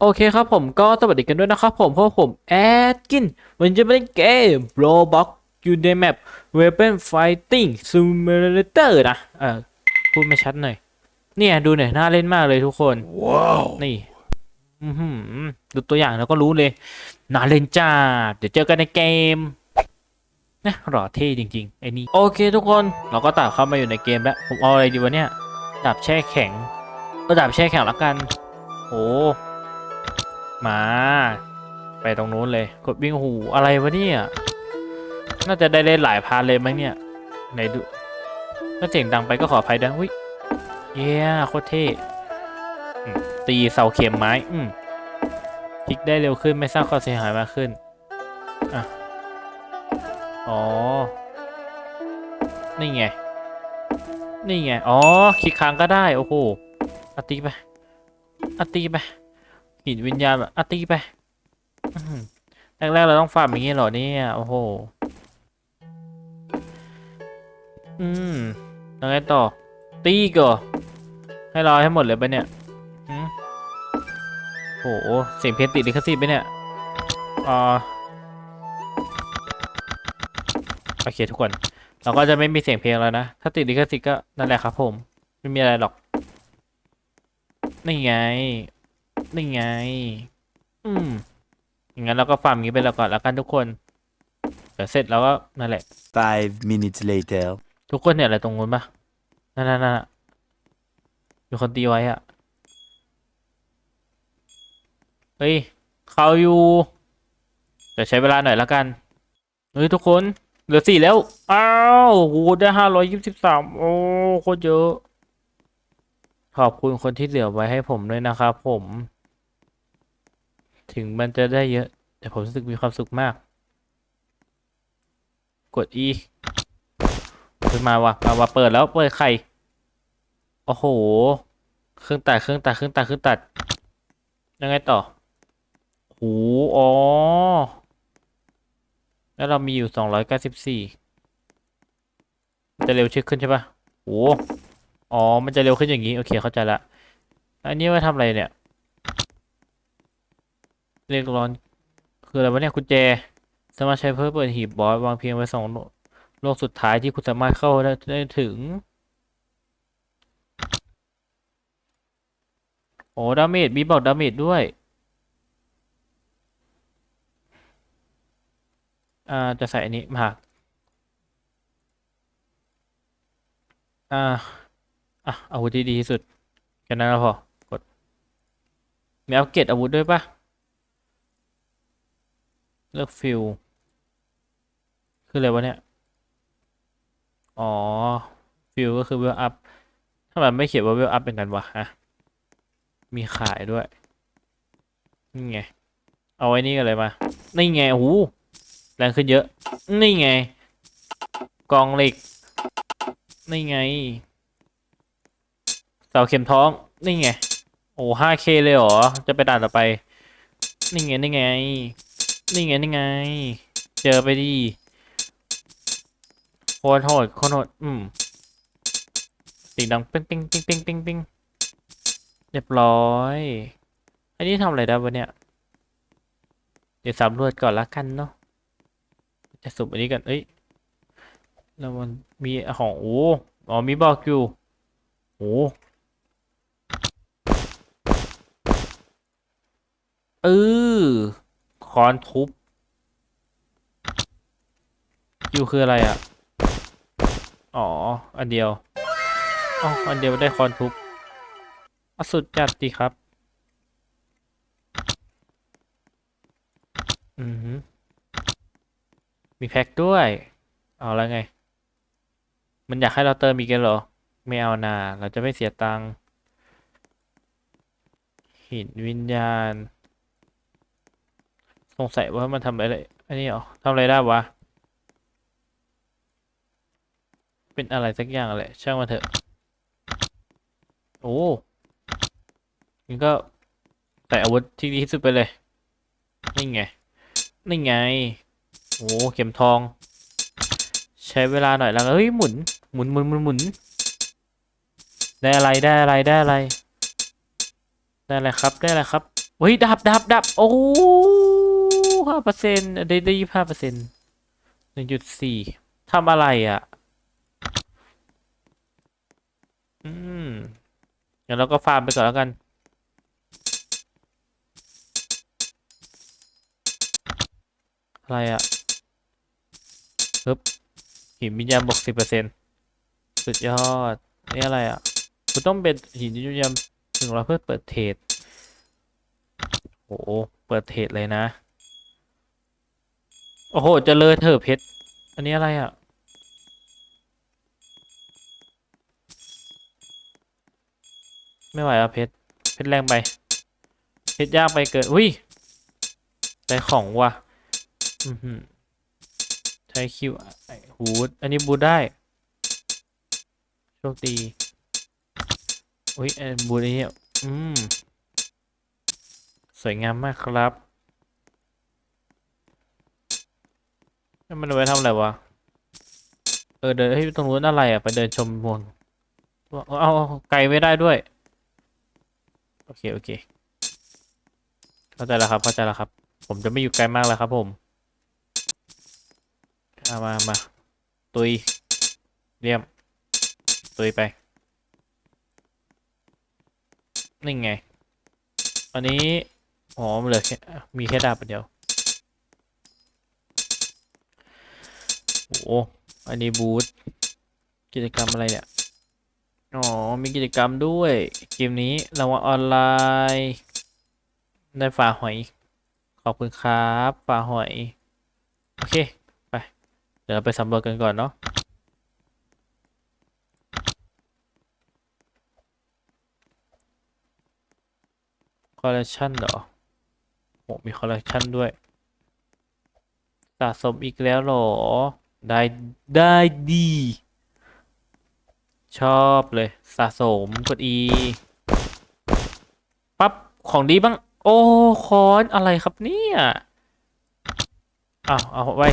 โอเคครับผมก็สวัสดีกันด้วยนะครับผมเพราะผมแอดกินวันนี้จะมาเล่นเกม Roblox อยู่ในแมป Weapon Fighting Simulator นะเออพูดไม่ชัดหน่อย เนี่ยดูหน่อยน่าเล่นมากเลยทุกคน ว้าว นี่อือหือดูตัวอย่างแล้วก็รู้เลย น่าเล่นจ้า เดี๋ยวเจอกันในเกมนะหล่อเท่จริงๆไอ้นี่โอเคทุกคนเราก็ตัดเข้ามาอยู่ในเกมแล้ว ผมเอาอะไรดีวะเนี่ยดาบแช่แข็งก็ดาบแช่แข็งละกันโอ้ มา ไปตรงนู้นเลย กดวิ่งหูอะไรวะเนี่ย น่าจะได้เล่นหลายพาร์ทเลยมั้งเนี่ย ไหนดูถ้าเสียงดังไปก็ขออภัยด้วยอุ้ยเย้โคตรเท่ตีเสาเข็มไม้ อืมพลิกได้เร็วขึ้นไม่สร้างความเสียหายมากขึ้น อะ อ๋อ นี่ไง นี่ไง อ๋อ คลิกค้างก็ได้ โอ้โหอตีไปอตีไป หินวิญญาณแบบอะตีไปแรกๆเราต้องฟาร์มอย่างงี้เหรอเนี่ยโอ้โห อืมยังไงต่อ ตีก่อนให้รอให้หมดเลยไปเนี่ยหืมโหเสียงเพลงติดลิขสิทธิ์ไปเนี่ยอ่าโอเคทุกคน เราก็จะไม่มีเสียงเพลงแล้วนะ ถ้าติดลิขสิทธิ์ก็นั่นแหละครับผม ไม่มีอะไรหรอก นี่ไง นี่ไง อืมอย่างนั้นเราก็ฟาร์มอย่างนี้ไปแล้วก่อนแล้วกันทุกคนเดี๋ยวเสร็จแล้วก็นั่นแหละ Five minutes later ทุกคนเนี่ยอะไรตรงนู้นปะนั่นนั่นนั่นอะมีคนตีไว้อะเฮ้ยเขาอยู่เดี๋ยวใช้เวลาหน่อยละกัน เฮ้ยทุกคนเหลือสี่แล้ว อ้าวโหได้ห้าร้อยยี่สิบสามโอ้โคตรเยอะ ขอบคุณคนที่เหลือไว้ให้ผมด้วยนะครับผม ถึงมันจะได้เยอะ แต่ผมรู้สึกมีความสุขมาก กด E ขึ้นมาวะมาวะเปิดแล้วเปิดไข่โอ้โห เครื่องตัดเครื่องตัดเครื่องตัดเครื่องตัด ยังไงต่อโหอ๋อ แล้วเรามีอยู่สองร้อยเก้าสิบสี่จะเร็วชื่อขึ้นใช่ปะโหอ๋อ มันจะเร็วขึ้นอย่างนี้ โอเค เข้าใจละ อันนี้ไว่าทำอะไรเนี่ย เรียกร้อน คืออะไรวะเนี่ยกุญแจ สามารถใช้เพื่อเปิดหีบบอสวางเพียงไว้สองโลกสุดท้ายที่คุณสามารถเข้าได้ถึง โอ้ดาเมจมีบอกดาเมจด้วย อ่า จะใส่อันนี้มาอ่า อะอาวุธที่ดีที่สุดแค่นั้นก็พอกดมีอัปเกรดอาวุธด้วยปะ เลือกฟิลคืออะไรวะเนี่ย อ๋อ ฟิลก็คือเวลอัพทำไมไม่เขียนว่าเวลอัพเป็นกันวะฮะ มีขายด้วย นี่ไง เอาไว้นี่กันเลยมา นี่ไงโอ้โหแรงขึ้นเยอะ นี่ไง กองเหล็ก นี่ไง เสาเข็มท้อง นี่ไง โอ้ห้าเคเลยเหรอ จะไปด่านต่อไป นี่ไง นี่ไง นี่ไงนี่ไง เจอไปดีโคตรโหดโคตรโหดอืมสียงดังปิ๊งปิ๊งปิ๊งปิ๊งปิ๊งปิ๊งเรียบร้อยอันนี้ทำอะไรได้วะเนี่ยเดี๋ยวสำรวจก่อนละกันเนาะจะสุ่มอันนี้กันเอ้ยแล้วมันมีของโอ้อ๋อมีบอกอยู่โอ้เออ คอนทุบคิวคืออะไรอะ อ๋อ อันเดียวอ๋ออันเดียวได้คอนทุบอสุดจัดดีครับ อือหือมีแพ็คด้วย เอาแล้วไง มันอยากให้เราเติมอีกกันเหรอ ไม่เอานา เราจะไม่เสียตังค์หินวิญญาณ สงสัยว่ามันทำอะไรอันนี้เหรอทำอะไรได้วะ เป็นอะไรสักอย่างแหละช่างมันเถอะ โอ้งั้นก็ใส่อาวุธที่ดีที่สุดไปเลย นี่ไง นี่ไง โอ้เข็มทอง ใช้เวลาหน่อยแล้วเฮ้ยหมุน หมุนหมุนหมุนหมุน ได้อะไรได้อะไรได้อะไร ได้อะไรครับได้อะไรครับเฮ้ยดับดับดับโอ้ ห้าเปอร์เซ็นต์ได้ได้ยี่ห้าเปอร์เซ็นต์หนึ่งจุดสี่ทำอะไรอะ อืมงั้นเราก็ฟาร์มไปก่อนแล้วกัน อะไรอะปึ๊บหินวิญญาณบวกสิบเปอร์เซ็นต์สุดยอด นี่อะไรอะคุณต้องเป็นหินวิญญาณหนึ่งร้อยเพื่อเปิดเทรดโอ้โหเปิดเทรดเลยนะ อ้โห จะเลยเถอะเพชร อันนี้อะไรอะ ไม่ไหวอะเพชร เพชรแรงไป เพชรยากไปเกินอุ้ยได้ของว่ะ อือหือใช้คิวไอ้หูดอันนี้บูทได้ โชคดี อุ้ยไอ้บูทอันนี้อืม สวยงามมากครับ มันไว้ทำอะไรวะ เออเดินให้ยตรงนู้นอะไรอะ ไปเดินชมเมืองเอาเอาไกลไม่ได้ด้วย โอเค โอเค เข้าใจแล้วครับ เข้าใจแล้วครับ ผมจะไม่อยู่ไกลมากแล้วครับผมเอามา มา ตุย เรียม ตุยไป นี่ไง อันนี้ อ๋อมเหลือแค่มีแค่ดาบเดียว โอ้อันนี้บูธกิจกรรมอะไรเนี่ย อ๋อ มีกิจกรรมด้วย เกมนี้รางวัลออนไลน์ได้ฝาหอย ขอบคุณครับฝาหอย โอเค ไป เดี๋ยวเราไปสำรวจกันก่อนเนาะคอลเลคชันเหรอโหมีคอลเลคชันด้วย สะสมอีกแล้วเหรอ ได้ได้ดี ชอบเลยสะสมกด E ปั๊บของดีบ้าง โอ้คอนอะไรครับเนี่ยอ้าวเอาไว้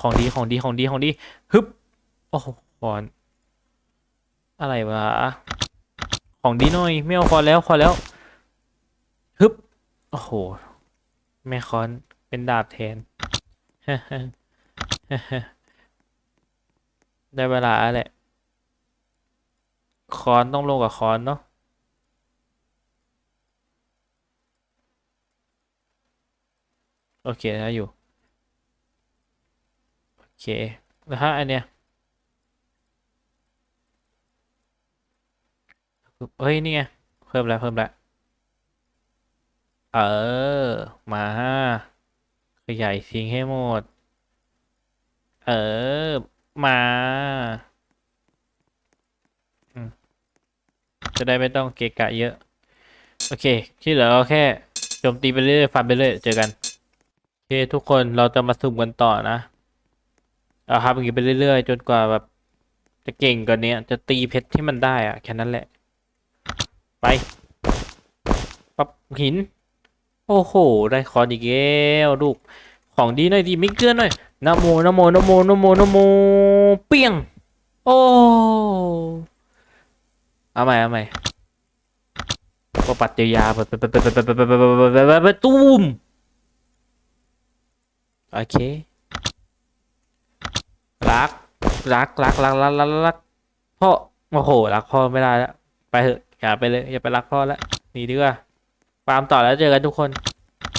ของดีของดีของดีของดีฮึบโอ้คอนอะไรวะของดีหน่อยไม่เอาคอนแล้วคอนแล้วฮึบโอ้โหแม่คอนเป็นดาบแทน ได้เวลาแหละคอนต้องลงกับคอนเนาะโอเคนะอยู่ โอเคแล้วถ้าอันเนี้ยเฮ้ย นี่ไง เพิ่มแล้วเพิ่มแล้วเออ มาขยายทิ้งให้หมด เออ มาจะได้ไม่ต้องเกะกะเยอะ โอเค ที่เหลือก็แค่โจมตีไปเรื่อยๆฟันไปเรื่อยเจอกัน โอเค ทุกคนเราจะมาสุ่มกันต่อนะ เอาครับอย่างนี้ไปเรื่อยๆ จนกว่าแบบ จะเก่งกว่านี้จะตีเพชรที่มันได้อะแค่นั้นแหละ ไปปับหิน โอ้โห ได้คอนอีกแล้วลูก ของดีหน่อยดีไม่เกินหน่อย นโมนโมนโมนโมนโมเปี้ยง โอ้เอาใหม่เอาใหม่ปปัตยาตูมโอเค รัก รัก รัก รัก รัก รัก พ่อ โอ้โห รักพ่อไม่ได้แล้ว ไปเถอะ อย่าไปเลย อย่าไปรักพ่อแล้วหนีดีกว่าฟาร์มต่อแล้วเจอกันทุกคน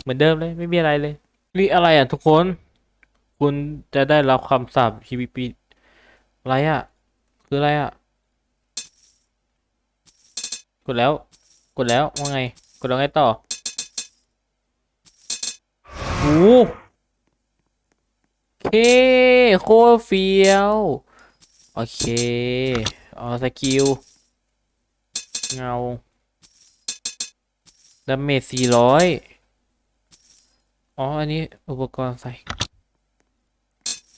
เหมือนเดิมเลย ไม่มีอะไรเลย นี่อะไรอะทุกคน คุณจะได้รับคำสาป PVP อะไรอะคืออะไรอะกดแล้ว กดแล้วว่าไง กดแล้วไงต่อโอ้โหเคโคเฟียว โอเคเอาสกิล เงาดาเมจสี่ร้อยอ๋อ อันนี้อุปกรณ์ใส่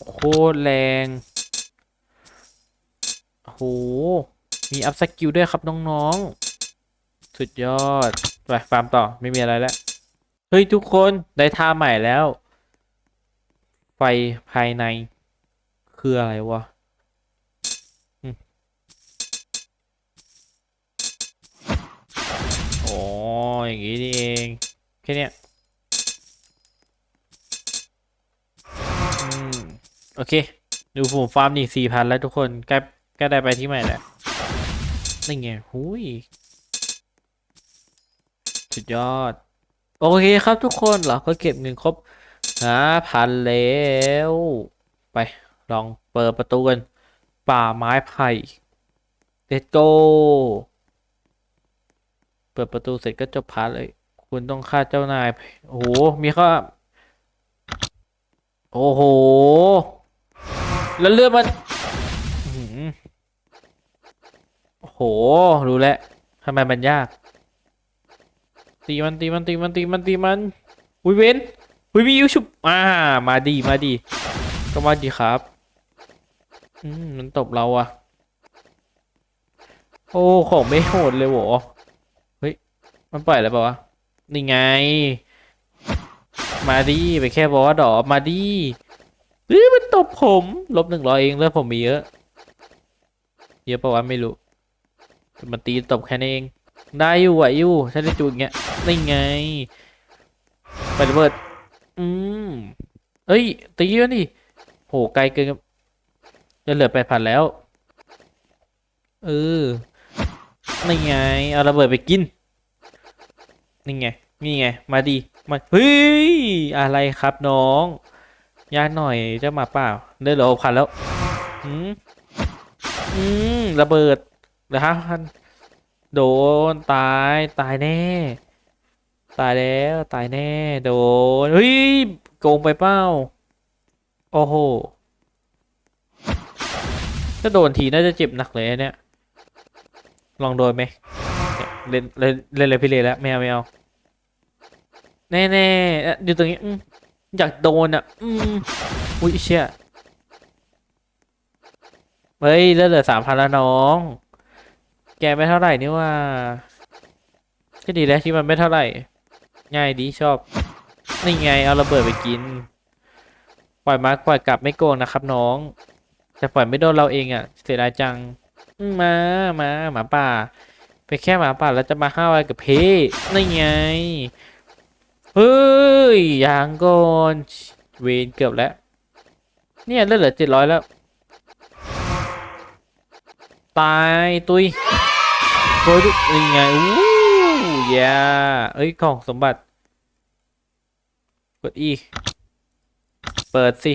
โคตรแรงโห มีอัพสกิลด้วยครับน้องๆ สุดยอด ไปฟาร์มต่อไม่มีอะไรแล้ว เฮ้ย ทุกคนได้ท่าใหม่แล้ว ไฟภายใน คืออะไรวะอ๋ออย่างงี้นี่เอง แค่เนี้ย โอเค ดูผมฟาร์มนี่สี่พันแล้วทุกคนใกล้ใกล้ได้ไปที่ใหม่แล้วนี่ไงหุยสุดยอด โอเคครับทุกคนเราก็เก็บเงินครบห้าพันแล้วไปลองเปิดประตูกัน ป่าไม้ไผ่ Let's go เปิดประตูเสร็จก็จบพาร์ทเลย คุณต้องฆ่าเจ้านาย โอ้โห มีข้อโอ้โห แล้วเลือดมันโอ้โห รู้แล้วทำไมมันยาก ตีมันตีมันตีมันตีมันตีมัน อุยเวนอุยมียูชุบอ่า มาดีมาดี ก็มาดีครับ อืมมันตบเราอะโอ้ ของไม่โหดเลยโหเฮ้ย มันปล่อยแล้วเปล่าวะ นี่ไง มาดีไปแค่บอสดอมาดี เฮ้ยมันตบผมลบหนึ่งร้อยเองแล้วผมมีเยอะ เยอะปะวะไม่รู้มันตีตบแค่นี้เอง ได้อยู่ไหวอยู่ถ้ได้จูงอย่างเงี้ยนี่ไงไประเบิดอืมเอ้ยตีแล้วนี่โหไกลเกินครับจะเหลือแปดพันแล้วเออนี่ไงเอาระเบิดไปกินนี่ไงนี่ไง มาดีมาเฮ้ยอะไรครับน้อง ยาหน่อยจะมาเปล่าได้เหลือหกพันแล้ว อืมอืมระเบิดเหลือห้าพันโดนตายตายแน่ ตายแล้วตายแน่ โดนเฮ้ยโกงไปเป้า โอ้โหถ้าโดนทีน่าจะเจ็บหนักเลยเนี่ย ลองโดนไหมเล่นเล่นเล่นเลยพี่เลยแล้วไม่เอาไม่เอาแน่แน่อยู่ตรงนี้ อืมอยากโดนอะ อืมอุ้ยเชี่ยเฮ้ยเลือดเหลือสามพันแล้วน้อง แกไม่เท่าไหร่นี่ว่า ก็ดีแล้วที่มันไม่เท่าไหร่ ง่ายดีชอบ นี่ไงเอาระเบิดไปกิน ปล่อยมาปล่อยกลับไม่โกงนะครับน้อง แต่ปล่อยไม่โดนเราเองอะ เสียดายจังอืมมามาหมาป่า ไปแค่หมาป่าแล้วจะมาห้าวอะไรกับเพนี่ไง เฮ้ยยังก่อนเวนเกือบแล้ว เนี่ยเลือดเหลือเจ็ดร้อยแล้ว ตายตุยโอยดุยังไงอู้ยาเอ้ยของสมบัติ กดอีเปิดสิ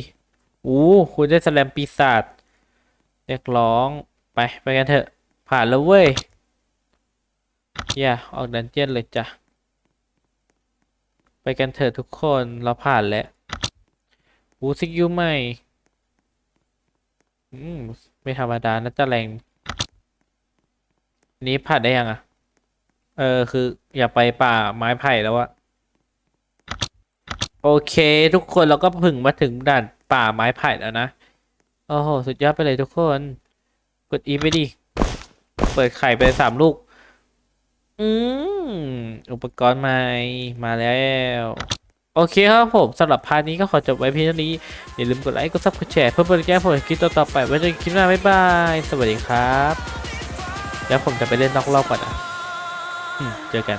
อู้คุณได้แสลมปีศาจเรียกร้องไปไปกันเถอะ ผ่านแล้วเว้ยอย่าออกดันเจียนเลยจ้ะ ไปกันเถอะทุกคนเราผ่านแล้วอูซิกยูใหม่อืมไม่ธรรมดานะจะแรงนี้ผ่านได้ยังอะ เออคืออย่าไปป่าไม้ไผ่แล้วอะโอเค ทุกคนเราก็ถึงมาถึงด่านป่าไม้ไผ่แล้วนะ โอ้โห สุดยอดไปเลยทุกคน กดอีไปดิ เปิดไข่ไปสามลูก อืม อุปกรณ์ใหม่มาแล้ว โอเคครับผมสำหรับพาร์ทนี้ก็ขอจบไว้เพียงเท่านี้ อย่าลืมกดไลค์กดซับกดแชร์เพื่อเป็นแก้ผมในคลิปต่อๆไปไว้เจอกันคลิปหน้า บ๊ายบาย สวัสดีครับ แล้วผมจะไปเล่นนอกรอบก่อนนะอืมเจอกัน